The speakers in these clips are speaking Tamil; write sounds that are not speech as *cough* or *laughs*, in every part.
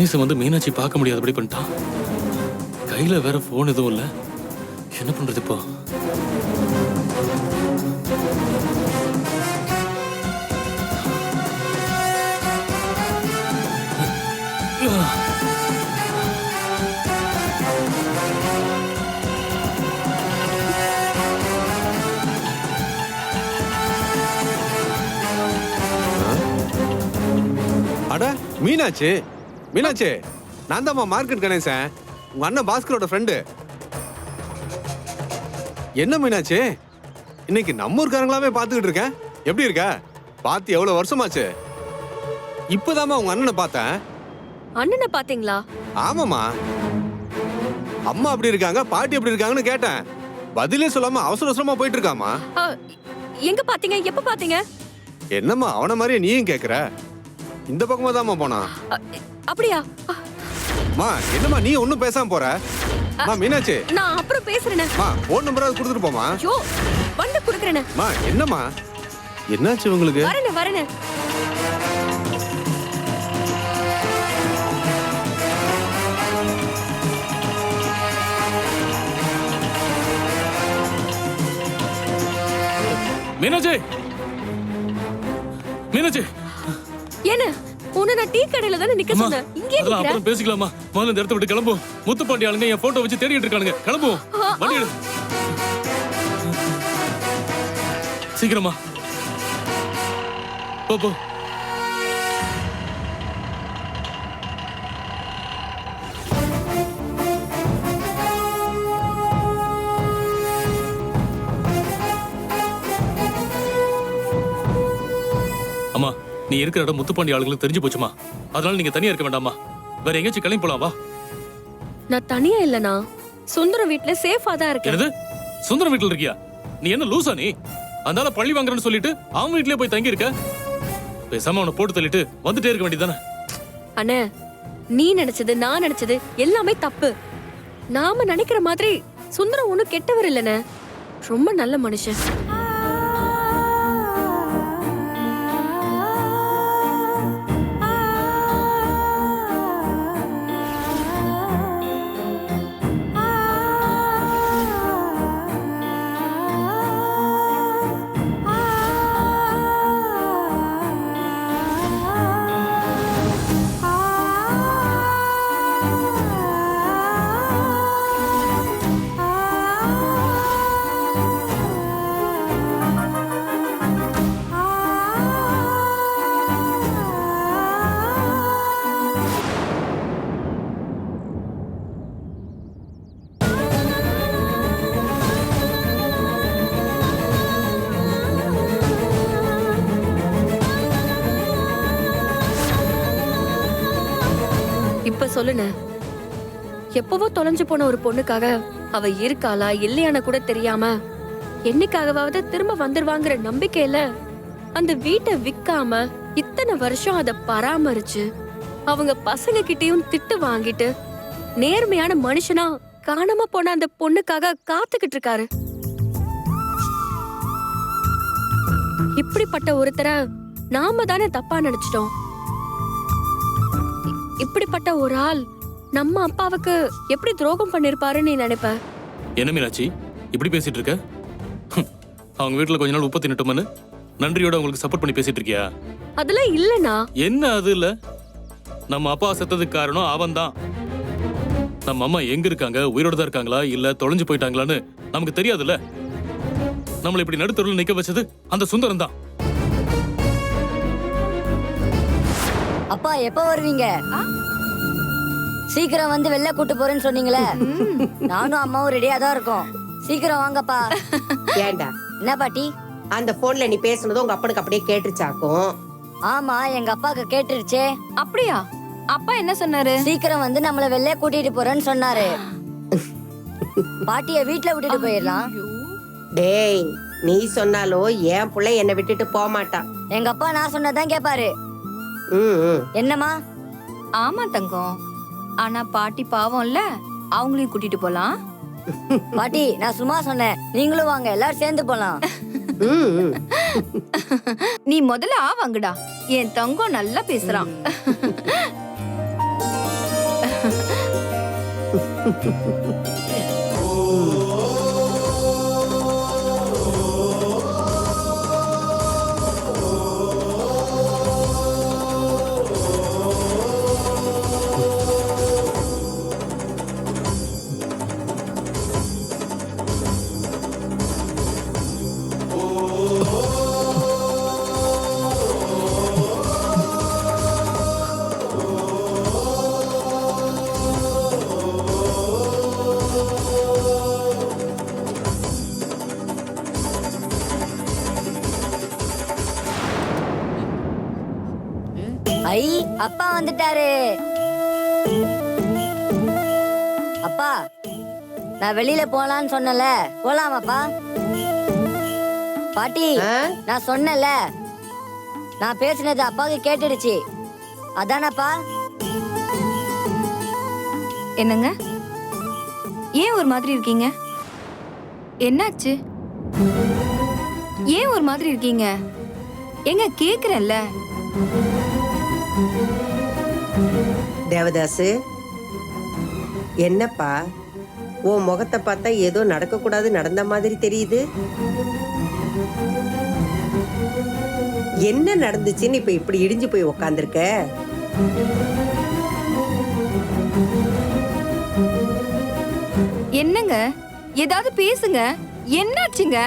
கணேசன் வந்து மீனாட்சி பார்க்க முடியாதபடி பண்ணிட்டான். கையில வேற போன் எதுவும் இல்ல. என்ன பண்றது இப்போ? அட மீனாட்சி. மீனாட்சி நான் தான்மா மார்க்கெட் கணேசன். உங்க அண்ணன் பாஸ்கரோட ஃப்ரெண்டு என்ன மீனாட்சி? இன்னைக்கு நம்ம ஊர்க்காரங்களாவே பார்த்துக்கிட்டு இருக்கேன் எப்படி இருக்க? பார்த்து எவ்வளவு வருஷமாச்சு? இப்போதாம்மா உங்க அண்ணனை பார்த்தேன். அண்ணனை பாத்தீங்களா ஆமாம்மா. அம்மா அப்படி இருக்காங்க பாட்டி எப்படி இருக்காங்கன்னு கேட்டேன். பதிலே சொல்லாம அவசர அவசரமா போயிட்டு இருக்காமா ஆ, எங்க பாத்தீங்க எப்ப பாத்தீங்க என்னம்மா அவன மாதிரியே நீயும் கேக்குற? இந்த பக்கமா தாம்மா போனா அ, அப்படியா? அ, மா என்னம்மா நீ ஒன்னும் பேசாம போற? மா மீனாட்சி. நான் அப்புறம் பேசுறேனே. மா போன் நம்பராவது கொடுத்துட்டு போமா ஐயோ வந்து குடுக்கறேனே. மா என்னம்மா? என்னாச்சு உங்களுக்கு? வரேனே வரேனே. மீனாட்சி. மீனாட்சி. என்ன? உன்னை நான் டீ கடையில தானே நிக்க சொன்னேன். இங்கே அதெல்லாம் நிக்கிறேன். அப்புறம் பேசிக்கலாமா? முதல்ல இந்த இடத்த விட்டு கிளம்பும் முத்துப்பாண்டி ஆளுங்க என் போட்டோ வச்சு தேடிட்டு இருக்கானுங்க. கிளம்புவோம். வண்டி எடு. சீக்கிரமா. போ போ. நீ இருக்கிற இடம் முத்துப்பாண்டி ஆளுங்களுக்கு தெரிஞ்சு போச்சுமா? அதனால நீங்க தனியா இருக்க வேண்டாமா வேற எங்கேயாச்சும் கிளம்பி போலாம் வா. நான் தனியா இல்லனா? சுந்தரம் வீட்ல சேஃபா தான் இருக்கேன். என்னது? சுந்தரம் வீட்டுல இருக்கியா? நீ என்ன லூசா நீ? அதனால பள்ளி வாங்குறேன்னு சொல்லிட்டு அவன் வீட்லயே போய் தங்கி இருக்க பேசாம அவனை போட்டு தள்ளிட்டு வந்துட்டே இருக்க வேண்டியதானே அண்ணே நீ நினைச்சது நான் நினைச்சது எல்லாமே தப்பு. நாம நினைக்கிற மாதிரி சுந்தரம் ஒண்ணும் கெட்டவர் இல்லனே ரொம்ப நல்ல மனுஷன். தொலைஞ்சு போன ஒரு பொண்ணுக்காக அவ இருக்காளா இல்லையான்னு கூட தெரியாம என்னைக்காகவாவது திரும்ப வந்துருவாங்கிற நம்பிக்கையில அந்த வீட்டை விக்காம இத்தனை வருஷம் அத பராமரிச்சு அவங்க பசங்க கிட்டயும் திட்டு வாங்கிட்டு நேர்மையான மனுஷனா காணாம போன அந்த பொண்ணுக்காக காத்துக்கிட்டு இருக்காரு. இப்படிப்பட்ட ஒருத்தரை நாம தானே தப்பா நினைச்சிட்டோம். இப்படிப்பட்ட ஒரு ஆள் நம்ம அப்பாவுக்கு எப்படி துரோகம் பண்ணிருப்பாருன்னு நீ நினைப்ப? என்ன மீனாட்சி? இப்படி பேசிட்டு இருக்க? அவங்க வீட்டுல கொஞ்ச நாள் உப்பு தின்னுட்டோம்னு நன்றியோட உங்களுக்கு சப்போர்ட் பண்ணி பேசிட்டு இருக்கியா? அதெல்லாம் இல்லனா என்ன அது இல்ல? நம்ம அப்பா செத்ததுக்கு காரணம் அவன் தான் நம்ம அம்மா எங்க இருக்காங்க? உயிரோட தான் இருக்காங்களா? இல்ல தொலைஞ்சு போயிட்டாங்களான்னு நமக்கு தெரியாதுல்ல? நம்மள இப்படி நடுத்தருவில் நிக்க வச்சது அந்த சுந்தரம் தான் அப்பா எப்ப வருவீங்க? சீக்கிரம் வந்து வெளில கூட்டு போறேன்னு சொன்னீங்களே. நானும் அம்மாவும் ரெடியா தான் இருக்கோம். சீக்கிரம் வாங்கப்பா. ஏண்டா? என்ன பாட்டி? அந்த போன்ல நீ பேசுனது உங்க அப்பனுக்கு அப்படியே கேட்டுச்சாக்கும் ஆமா எங்க அப்பாக்கு கேட்டுருச்சே. அப்படியா? அப்பா என்ன சொன்னாரு? சீக்கிரம் வந்து நம்மள வெளில கூட்டிட்டு போறேன்னு சொன்னாரு. பாட்டிய வீட்ல விட்டுட்டு போயிடலாம். டேய் நீ சொன்னாலும் என் புள்ள என்னை விட்டுட்டு போக மாட்டான் எங்க அப்பா நான் சொன்னதான் கேப்பாரு. ம், ம். என்னம்மா? ஆமா தங்கம். ஆனா பாட்டி பாவம்ல அவங்களையும் கூட்டிட்டு போலாம். பாட்டி நான் சும்மா சொன்னேன். நீங்களும் வாங்க எல்லாரும் சேர்ந்து போலாம். நீ முதல்ல ஆ வாங்குடா. என் தங்கம் நல்லா பேசுறான். வந்துட்டாரு. அப்பா நான் வெளியில போலான்னு சொன்னல போலாமாப்பா? பாட்டி? நான் சொன்னல நான் பேசினது அப்பாவுக்கு கேட்டுடுச்சு. அதானப்பா? என்னங்க? ஏன் ஒரு மாதிரி இருக்கீங்க? என்னாச்சு? ஏன் ஒரு மாதிரி இருக்கீங்க? எங்க கேக்குறேன்ல. தேவதாசு என்னப்பா உன் முகத்தை பார்த்தா ஏதோ நடக்கக்கூடாது நடந்த மாதிரி தெரியுது? என்ன நடந்துச்சுன்னு இப்ப இப்படி இடிஞ்சு போய் உக்காந்துருக்க? என்னங்க? ஏதாவது பேசுங்க. என்னாச்சுங்க?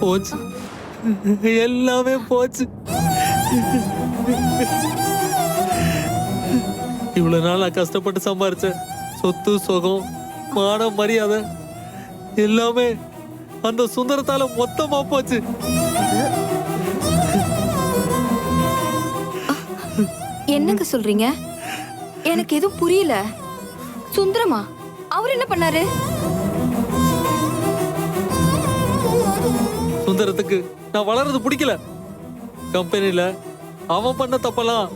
போச்சு. எல்லாமே போச்சு. இவ்வளவு நாள் நான் கஷ்டப்பட்டு சம்பாரிச்சேன் சொத்து சுகம் மானம் மரியாதை எல்லாமே அந்த சுந்தரத்தால மொத்தமா போச்சு. என்னங்க சொல்றீங்க? எனக்கு எதுவும் புரியல. சுந்தரமா? அவர் என்ன பண்ணாரு? சுந்தரத்துக்கு நான் வளர்றது பிடிக்கல. கம்பெனில அவன் பண்ண தப்பெல்லாம்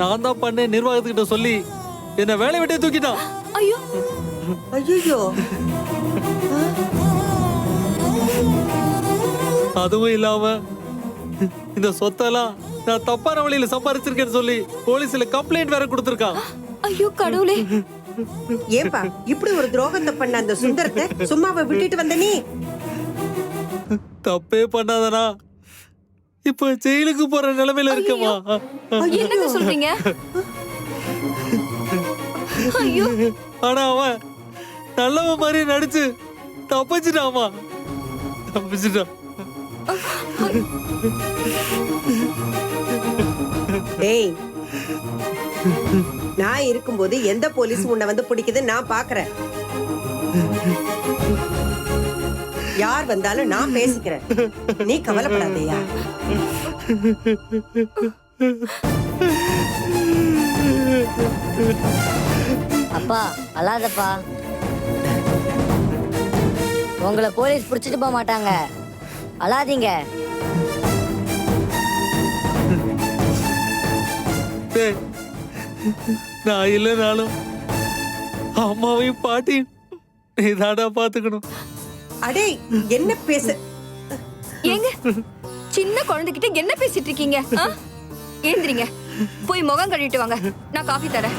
நான் தான் பண்ணேன் நிர்வாகத்துக்கிட்ட சொல்லி என்னை வேலை விட்டே தூக்கிட்டான். ஐயோ. ஐயோ அதுவும் இல்லாம இந்த சொத்தெல்லாம் நான் தப்பான வழியில சம்பாரிச்சிருக்கேன்னு சொல்லி போலீஸ்ல கம்ப்ளைண்ட் வேற கொடுத்திருக்கான். ஐயோ கடவுளே. ஏன்பா இப்படி ஒரு துரோகத்தை பண்ண அந்த சுந்தரத்தை சும்மாவை விட்டுட்டு வந்த நீ? தப்பே பண்ணாதனா இப்ப ஜெயிலுக்கு போற நிலைமையில இருக்கமா என்னங்க சொல்றீங்க? ஐயோ. ஆனா அவன் நல்லவன் மாதிரி நடிச்சு தப்பிச்சிட்டாமா தப்பிச்சிட்டான் டேய் நான் இருக்கும்போது எந்த போலீஸ் உன்னை வந்து பிடிக்குது நான் பாக்குறேன். யார் வந்தாலும் நான் பேசிக்கிறேன். நீ கவலைப்படாதயா? அப்பா அழாதப்பா. உங்களை போலீஸ் பிடிச்சிட்டு போக மாட்டாங்க. அழாதீங்க. நான் இல்லைனாலும் அம்மாவையும் பாட்டியும் நீ தாடா பாத்துக்கணும் அடே என்ன பேச ஏங்க சின்ன குழந்தைகிட்ட என்ன பேசிட்டு இருக்கீங்க? ஏந்திரிங்க. போய் முகம் கழுவிட்டு வாங்க. நான் காஃபி தரேன்.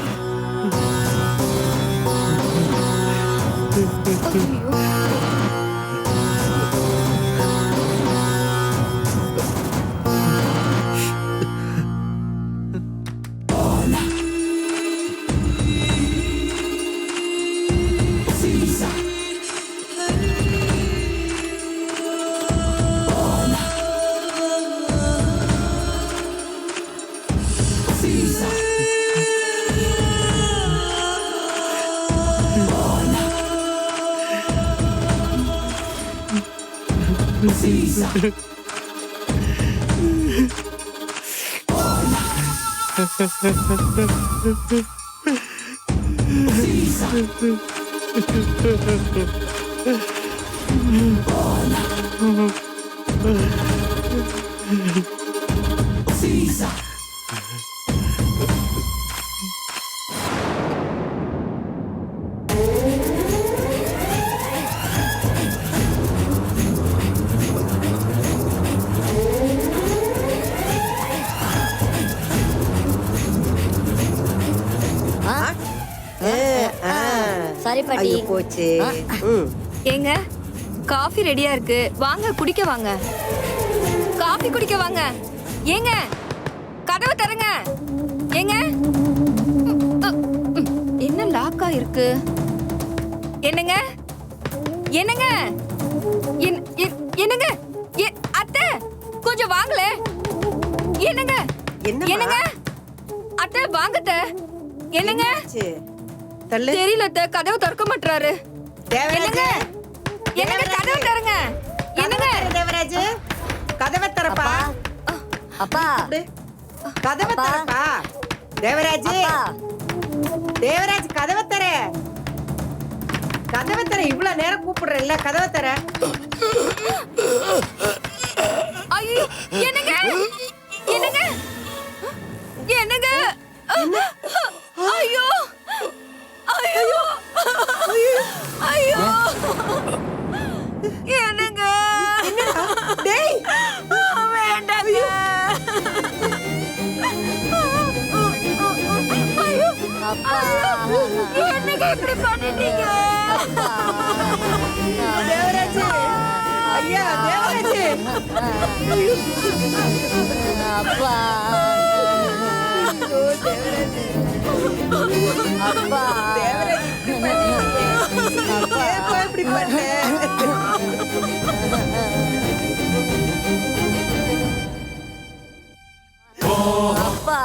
Oh. பாட்டி ஐயோ போச்சு. ம். ஏங்க காஃபி ரெடியா இருக்கு. வாங்க குடிக்க வாங்க. காஃபி குடிக்க வாங்க. ஏங்க கதவை தரங்க ஏங்க. என்ன லாக்கா இருக்கு? என்னங்க? என்னங்க? என்- என்- என்னங்க? அத்தை கொஞ்சம் வாங்களே. என்னங்க? என்னங்க? அத்தை வாங்கத்த என்னங்க? தள்ளு. தெரியல அத்தை. கதவை திறக்க மாட்டாரு என்னங்க? தேவராஜ். என்னங்க கதவை தரங்க என்னங்க தேவராஜ். கதவை திறப்பா. அப்பா. கதவை அப்பா. திறப்பா. தேவராஜ். அப்பா. தேவராஜ் கதவை தர கதவை தர இவ்வளவு நேரம் கூப்பிடுறேன்ல. கதவை தர ஐயோ என்னங்க? என்னங்க? என்னங்க? ஐயோ. அப்பா அப்பா அப்பா இப்படி பண்ண அப்பா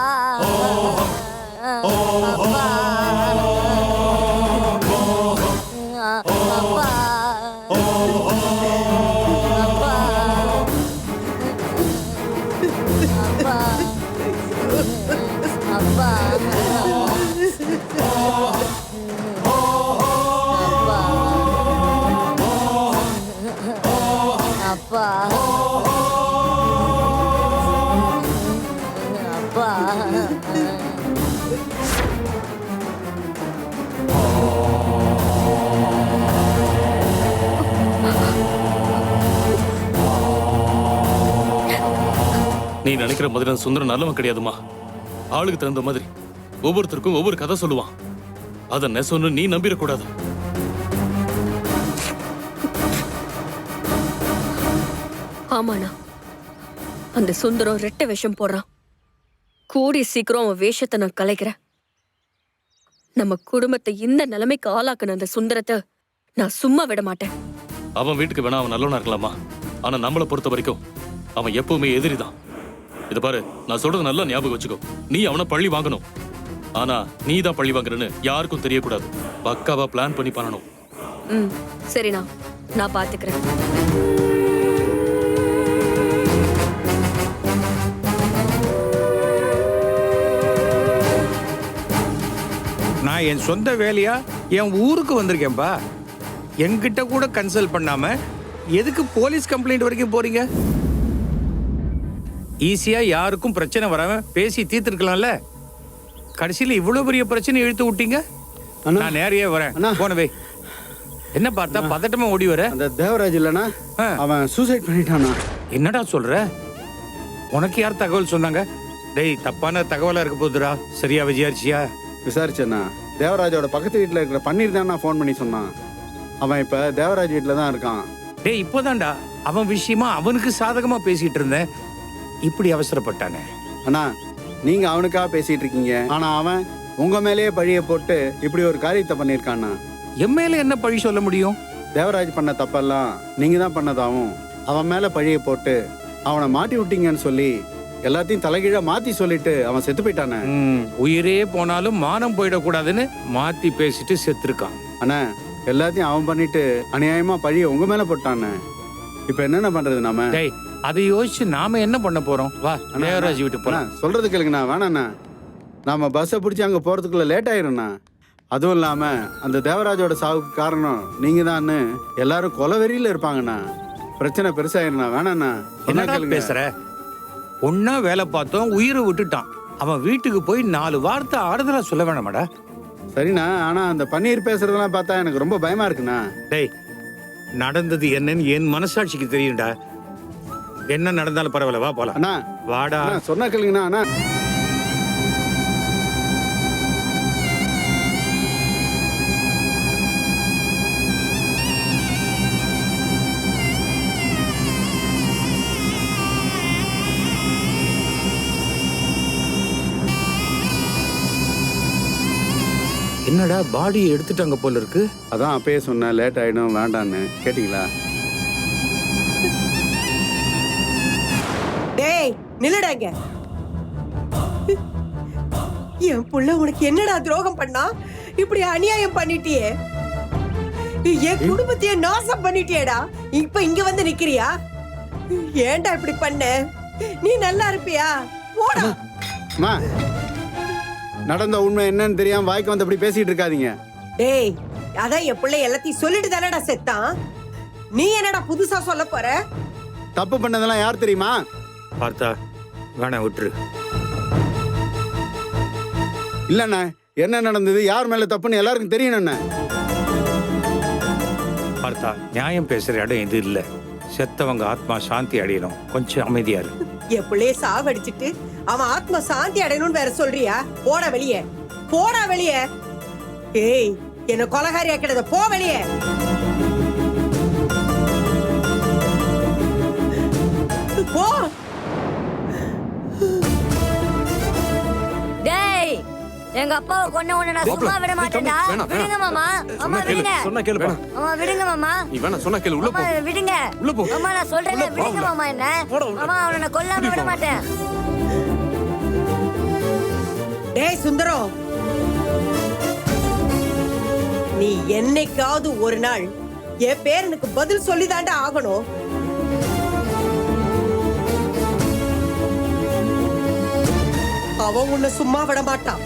நீ நினைக்கிற மாதிரி அந்த சுந்தரம் நல்லவன் கிடையாதுமா ஆளுக்கு தகுந்த மாதிரி ஒவ்வொருத்தருக்கும் ஒவ்வொரு கதை சொல்லுவான். அதை நெசொன்னு நீ நம்பிடக்கூடாது. ஆமாண்ணா. அந்த சுந்தரம் ரெட்டை வேஷம் போடுறான். கூடி சீக்கிரம் அவன் வேஷத்தை நான் கலைக்கிறேன். நம்ம குடும்பத்தை இந்த நிலைமைக்கு ஆளாக்குன அந்த சுந்தரத்தை நான் சும்மா விட மாட்டேன். அவன் வீட்டுக்கு வேணா அவன் நல்லவனா இருக்கலாமா? ஆனா நம்மளை பொறுத்த வரைக்கும் அவன் எப்பவுமே எதிரிதான். இது பாரு நான் சொல்றது நல்லா ஞாபகம் வச்சுக்கோ. நீ அவனை பழி வாங்கணும். ஆனா நீ தான் பழி வாங்குறன்னு யாருக்கும் தெரியக்கூடாது. பக்காவா பிளான் பண்ணி பண்ணணும். ம் சரிண்ணா நான் பாத்துக்கிறேன். நான் என் சொந்த வேலையா? என் ஊருக்கு வந்திருக்கேன்பா. என்கிட்ட கூட கன்சல்ட் பண்ணாம எதுக்கு போலீஸ் கம்ப்ளைண்ட் வரைக்கும் போறீங்க? ஈஸியா யாருக்கும் பிரச்சனை வராம பேசி தீர்த்துருக்கலாம்ல? கடைசியில இவ்வளவு பெரிய பிரச்சனை இழுத்து விட்டீங்க? நான் நேரையே வரேன். போனவே என்ன பார்த்தா பதட்டமா ஓடி வர? அந்த தேவராஜ் இல்லனா. அவன் சூசைட் பண்ணிட்டானா? என்னடா சொல்ற? உனக்கு யார் தகவல் சொன்னாங்க? டேய் தப்பான தகவலா இருக்க போகுதுடா. சரியா விஜயாரிச்சியா விசாரிச்சேண்ணா. தேவராஜோட பக்கத்து வீட்டில் இருக்கிற பன்னீர் தான் ஃபோன் பண்ணி சொன்னான். அவன் இப்போ தேவராஜ் வீட்டில் தான் இருக்கான். டேய் இப்போதான்டா. அவன் விஷயமா அவனுக்கு சாதகமா பேசிட்டு இருந்தேன். இப்படி அவசரப்பட்டானே? அண்ணா நீங்கள் அவனுக்காக பேசிட்டு இருக்கீங்க ஆனால் அவன் உங்கள் மேலேயே பழிய போட்டு இப்படி ஒரு காரியத்தை பண்ணியிருக்காண்ணா என் மேல என்ன பழி சொல்ல முடியும்? தேவராஜ் பண்ண தப்பெல்லாம் நீங்கள் தான் பண்ணதாவும் அவன் மேலே பழிய போட்டு அவனை மாட்டி விட்டீங்கன்னு சொல்லி எல்லாத்தையும் தலைகீழா மாற்றி சொல்லிட்டு அவன் செத்து போயிட்டானே. உயிரே போனாலும் மானம் போயிடக்கூடாதுன்னு மாத்தி பேசிட்டு செத்துருக்கான். அண்ணா எல்லாத்தையும் அவன் பண்ணிட்டு அநியாயமா பழிய உங்க மேல போட்டானே. இப்ப என்னென்ன பண்றது நாம? அதை யோசிச்சு நாம என்ன பண்ண போறோம்? வா தேவராஜ் வீட்டு போலாம். சொல்றது கேளுங்கண்ணா வேணாண்ணா. நாம பஸ்ஸை பிடிச்சி அங்க போறதுக்குள்ள லேட் ஆயிரும்ண்ணா. அதுவும் இல்லாம அந்த தேவராஜோட சாவுக்கு காரணம் நீங்க தான்னு எல்லாரும் கொலவெறியில இருப்பாங்கண்ணா. பிரச்சனை பெருசாயிருண்ணா வேணாண்ணா. கேளுங்க. பேசுற? ஒன்னா வேலை பார்த்தோம் உயிரை விட்டுட்டான். அவன் வீட்டுக்கு போய் நாலு வார்த்தை ஆறுதலா சொல்ல வேணாமாடா? சரிண்ணா ஆனா அந்த பன்னீர் பேசுறதெல்லாம் பார்த்தா எனக்கு ரொம்ப பயமா இருக்குண்ணா. டேய் நடந்தது என்னன்னு என் மனசாட்சிக்கு தெரியும்டா. என்ன நடந்தாலும் பரவாயில்ல வா போலாம். அண்ணா வாடா. சொன்னா கேளுங்கண்ணா அண்ணா. என்னடா பாடியை எடுத்துட்டாங்க போல இருக்கு? அதான் அப்பயே சொன்னேன் லேட் ஆயிடும் வேண்டான்னு. கேட்டிங்களா? நில்லுடாங்க என் புள்ள உனக்கு என்னடா துரோகம் பண்ணா? இப்படி அநியாயம் பண்ணிட்டியே. என் குடும்பத்தையே நாசம் பண்ணிட்டியேடா. இப்ப இங்க வந்து நிக்கிறியா? ஏன்டா இப்படி பண்ண? நீ நல்லா இருப்பியா? போடா. அம்மா நடந்த உண்மை என்னன்னு தெரியாம வாய்க்கு வந்து அப்படி பேசிட்டு இருக்காதீங்க. டேய் அதான் என் பிள்ளை எல்லாத்தையும் சொல்லிட்டு தானடா செத்தான். நீ என்னடா புதுசா சொல்ல போற? தப்பு பண்ணதெல்லாம் யார் தெரியுமா? பார்த்தா வேணாம் விட்டுரு. இல்லண்ணா என்ன நடந்தது? யார் மேல தப்புன்னு எல்லாருக்கும் தெரியணுண்ணே. பார்த்தா நியாயம் பேசுற இடம் இது இல்ல. செத்தவங்க ஆத்மா சாந்தி அடையணும். கொஞ்சம் அமைதியா இரு. என் பிள்ளைய சாவடிச்சிட்டு அவன் ஆத்ம சாந்தி அடையணும்னு வேற சொல்றியா? போடா வெளியே. போடா வெளியே. ஏய் என்ன கொலகாரி ஆக்கிடத போ வெளியே. போ. எங்க அப்பாவை கொன்ன உடனே நான் சும்மா விட மாட்டேன்டா. விடுங்க மாமா. அம்மா விடுங்க. சொன்னா கேளுப்பா அம்மா விடுங்க மாமா. நீ வேணா சொன்னா கேளு உள்ள போ. விடுங்க. உள்ள போ. அம்மா நான் சொல்றேன் விடுங்க. மாமா என்ன. அம்மா அவனை நான் கொல்லாம விட மாட்டேன். டேய் சுந்தரம் நீ என்னைக்காவது ஒரு நாள் என் பேரனுக்கு பதில் சொல்லிதாண்டா ஆகணும். அவன் உன்னை சும்மா விட மாட்டான்.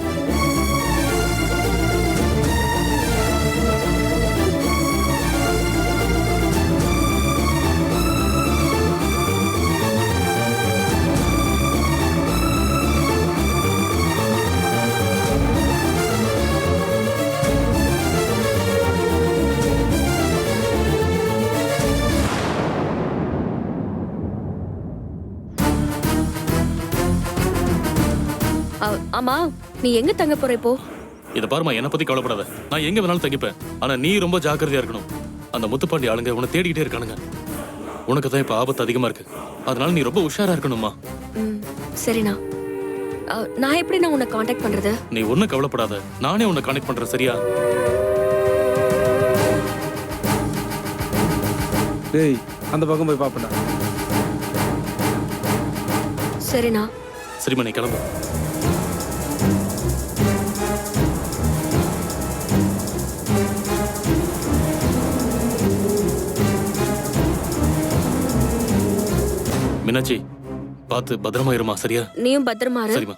ஆமா நீ எங்க தங்க போற இப்போ? இத பாருமா என்ன பத்தி கவலைப்படாத. நான் எங்க வேணாலும் தங்கிப்பேன். ஆனா நீ ரொம்ப ஜாக்கிரதையா இருக்கணும். அந்த முத்துப்பாண்டி ஆளுங்க உன்னை தேடிக்கிட்டே இருக்கானுங்க. உனக்கு தான் இப்ப ஆபத்து அதிகமா இருக்கு. அதனால நீ ரொம்ப உஷாரா இருக்கணுமா சரிண்ணா. நான் எப்படி நான் உன்னை காண்டாக்ட் பண்றது? நீ ஒன்னும் கவலைப்படாத. நானே உன்னை கனெக்ட் பண்றேன் சரியா? டேய் அந்த பக்கம் போய் பாப்படா. சரிண்ணா. சரிம்மா நீ கிளம்பு. மீனாட்சி பார்த்து பத்திரமா இருமா சரியா? நீயும் பத்திரமா இரு. சரிம்மா.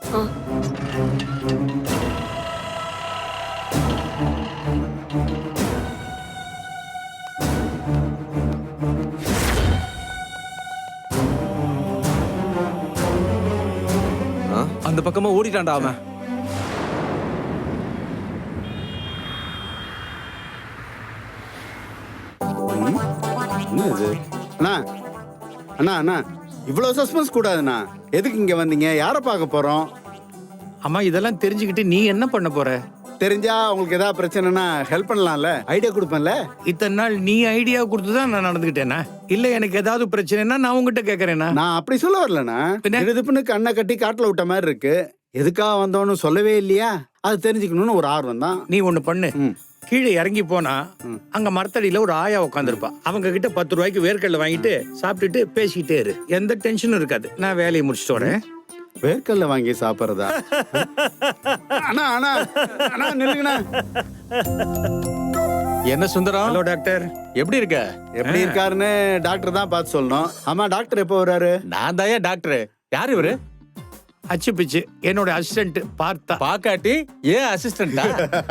ஆ. அந்த பக்கமா ஓடிட்டான்டா அவன். என்ன இது அண்ணா. அண்ணா அண்ணா. இவ்வளவு சஸ்பென்ஸ் கூடாதுண்ணா. எதுக்கு இங்க வந்தீங்க? யாரை பார்க்க போறோம்? அம்மா இதெல்லாம் தெரிஞ்சுக்கிட்டு நீ என்ன பண்ண போற? தெரிஞ்சா உங்களுக்கு ஏதாவது பிரச்சனைனா ஹெல்ப் பண்ணலாம்ல? ஐடியா கொடுப்பேன்ல? இத்தனை நாள் நீ ஐடியா கொடுத்து தான் நான் நடந்துக்கிட்டேனா? இல்ல எனக்கு ஏதாவது பிரச்சனைனா நான் உங்ககிட்ட கேக்குறேனா? நான் அப்படி சொல்ல வரலண்ணா. பின்ன? திடுதிப்புன்னு கண்ணை கட்டி காட்டுல விட்ட மாதிரி இருக்கு. எதுக்காக வந்தோன்னு சொல்லவே இல்லையா? அது தெரிஞ்சுக்கணும்னு ஒரு ஆர்வம் தான் நீ ஒண்ணு பண்ணு. கீழே இறங்கி போனா அங்க மரத்தடியில ஒரு ஆயா உட்காந்துருப்பா அவங்க கிட்ட பத்து ரூபாய்க்கு வேர்க்கடலை வாங்கிட்டு சாப்பிட்டுட்டு பேசிக்கிட்டே இரு. எந்த டென்ஷனும் இருக்காது. நான் வேலையை முடிச்சுட்டு வரேன். வேர்க்கல்ல வாங்கி சாப்பிட்றதா? அண்ணா அண்ணா அண்ணா நில்லுங்கண்ணா. என்ன சுந்தரம்? ஹலோ டாக்டர் எப்படி இருக்க? எப்படி இருக்காருன்னு டாக்டர் தான் பார்த்து சொல்லணும். ஆமா டாக்டர் எப்போ வர்றாரு? நான் தாயா டாக்டர் யார் இவரு? அச்சு பிச்சு என்னோட அசிஸ்டன்ட் பார்த்தா. பாக்காட்டி ஏன் அசிஸ்டண்டா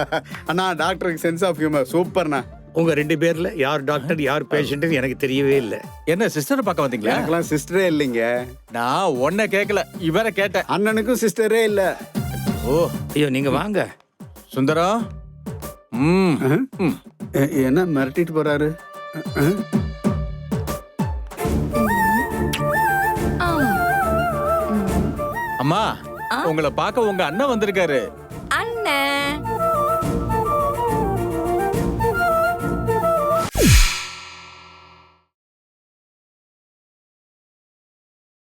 *laughs* அண்ணா டாக்டருக்கு சென்ஸ் ஆஃப் ஹியூமர் சூப்பர்ண்ணா உங்க ரெண்டு பேர்ல யார் டாக்டர் யார் பேஷண்ட் எனக்கு தெரியவே இல்லை. என்ன சிஸ்டர் பார்க்க வந்தீங்களா? எனக்கெல்லாம் சிஸ்டரே இல்லைங்க. நான் உன்னை கேட்கல இவரை கேட்டேன். அண்ணனுக்கும் சிஸ்டரே இல்ல. ஓ ஐயோ நீங்க வாங்க. சுந்தரம்? ம். என்ன மிரட்டிட்டு போறாரு? உங்களை பார்க்க உங்க அண்ணன் வந்திருக்காரு. அண்ணன்.